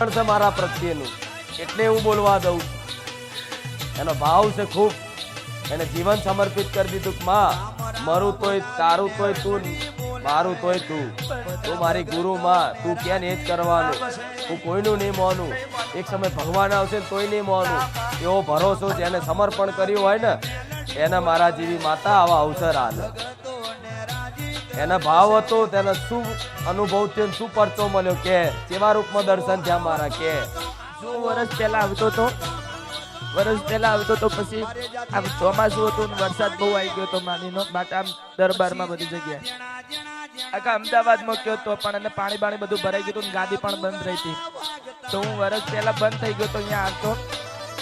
પણ છે મારા પ્રત્યેનું. એટલે હું બોલવા દઉં એનો ભાવ છે ખૂબ. એને જીવન સમર્પિત કરી દીધું માં, મારું તોય તારું તોય તું, મારું તોય તું. તું મારી ગુરુ માં, તું ક્યાં એ જ કરવાનું? હું કોઈનું નહીં માનું. એક સમય ભગવાન આવશે તોય નહીં માનું. એવો ભરોસો જેને સમર્પણ કર્યું હોય ને, એને મારા જેવી માતા આવા અવસર આલે. એના ભાવ હતો, તેના શું અનુભવ થયો શું પરચો મળ્યો કે, કેવા રૂપમાં દર્શન થયા મારા કે? શું વર્ષ પહેલા આવતો તો? વર્ષ પહેલા આવતો તો પછી આમ ચોમાસું હતું વરસાદ બહુ આવી ગયો તો માનીનો, માટે આમ દરબારમાં બધી જગ્યાએ. આખા અમદાવાદમાં ગયો તો પણ એને પાણી બાણી બધું ભરાઈ ગયું હતું ગાડી પણ બંધ રહી હતી. તો હું વર્ષ પહેલા બંધ થઈ ગયો તો અહીંયા આવતો.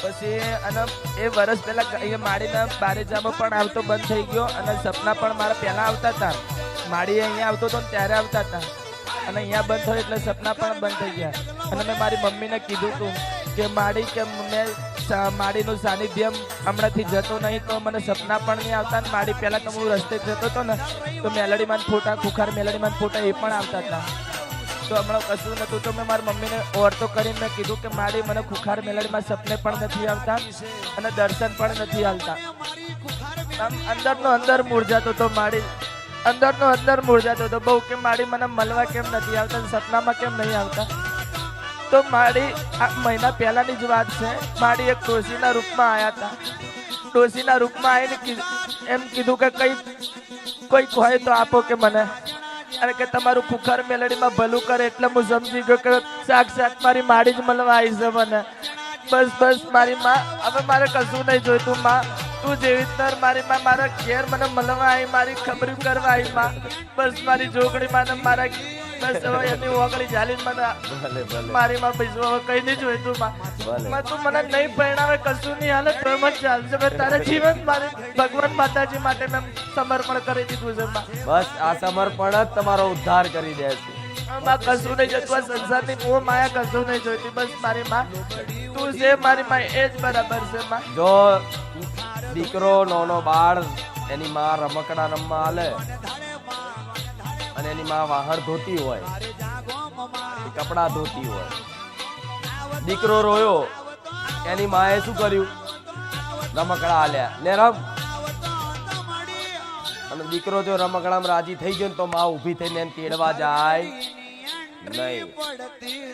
પછી અને એ વર્ષ પહેલા અહીંયા માડીના બારેજામાં પણ આવતો, બંધ થઈ ગયો અને સપના પણ મારા પહેલા આવતા હતા. માડી અહીંયા આવતો હતો ત્યારે આવતા હતા અને અહીંયા બંધ થયો એટલે સપના પણ બંધ થઈ ગયા. અને મેં મારી મમ્મીને કીધું હતું કે માડી કે મેં માડીનું સાનિધ્ય હમણાંથી જતો નહીં તો મને સપના પણ નહીં આવતા ને માડી પહેલાં તો હું રસ્તે જતો હતો ને, તો મેલડીમાં ફોટા, ખુખાર મેલડીમાં ફોટા એ પણ આવતા હતા તો હમણાં કશું નહોતું, તો મેં મારી મમ્મીને ઓરતો કરીને મેં કીધું કે માડી મને ખુખાર મેલડીમાં સપને પણ નથી આવતા અને દર્શન પણ નથી આવતા. આમ અંદરનો અંદર મૂળજાતો તો માડી અંદરનો અંદર મૂળજાતો તો બહુ કે માડી મને મળવા કેમ નથી આવતા સપનામાં કેમ નહીં આવતા? તો માડી આ મહિના પહેલાની જ વાત છે માડી એક ડોશીના રૂપમાં આવ્યા હતા ડોશીના રૂપમાં આવીને એમ કીધું કે કઈ કોઈક હોય તો આપો કે મને. અને કે તમારું ખુખાર મેલડીમાં ભલું કરે એટલે હું સમજી ગયો કે સાક્ષાત મારી માડી જ મળવા આવી છે મને. બસ બસ, મારી માં, હવે મારે કશું નહીં જોઈતું, માં. તું જેવી તર મારી માં મારા ઘેર મને મળવા આવી મારી ખબર કરવા આવી માં. બસ મારી જોગણી માં મારા બસ હવે એની ઓગળી ઝાલી મને મારી માં પૈસા હવે કઈ નહીં જોઈ તું. માં. તું મને નહીં પરિણામે કશું નહીં હાલે તો એમ જ ચાલશે. મેં તારા જીવન મારે ભગવાન માતાજી માટે મેં સમર્પણ કરી દીધું છે બસ આ સમર્પણ જ તમારો ઉદ્ધાર કરી દે છે. માં કશું નહીં જોતું આ સંસારની હું માયા કશું નહીં જોઈતી. બસ મારી માં તું છે મારી માં એ જ બરાબર છે માં. જો દીકરો, નાનો બાળ, એની માં રમકડા રમવા હાલે અને એની માં વાહણ ધોતી હોય. કપડા ધોતી હોય. દીકરો રોયો, એની માએ શું કર્યું? રમકડા હાલ્યા. ને રમ. અને દીકરો જો રમકડામાં રાજી થઈ ગયો તો માં ઊભી થઈને એને તેડવા જાય નહીં.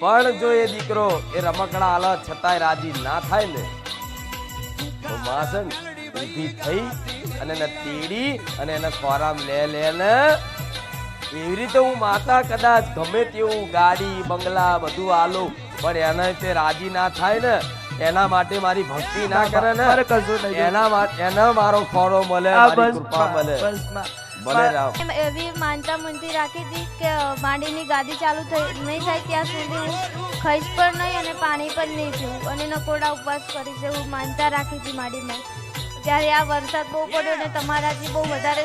પણ જો એ દીકરો એ રમકડા હાલે છતાંય રાજી ના થાય ને, તો માં છે ને ઊભી થઈ અને એને તેડી અને એને ખોરામ લે લે ને એવી રીતે હું માતા કદાચ ગમે તેવું ગાડી બંગલા બધું આલું પણ એને તે રાજી ના થાય ને એના માટે મારી ભક્તિ ના કરે ને એના માટે એને મારો ખોરો મળે મારી કૃપા મળે. ભલે રામ. એવી માનતા મનથી રાખી હતી કે માંડીની ગાદી ચાલુ થઈ નહીં થાય ત્યાં સુધી હું ખાઈશ પણ નહીં અને પાણી પણ નહીં પીવું. અને નકોડા ઉપવાસ કરીશ એવું માનતા રાખી હતી માડીમાં જ્યારે આ વરસાદ બહુ પડ્યો ને તમારાથી બહુ વધારે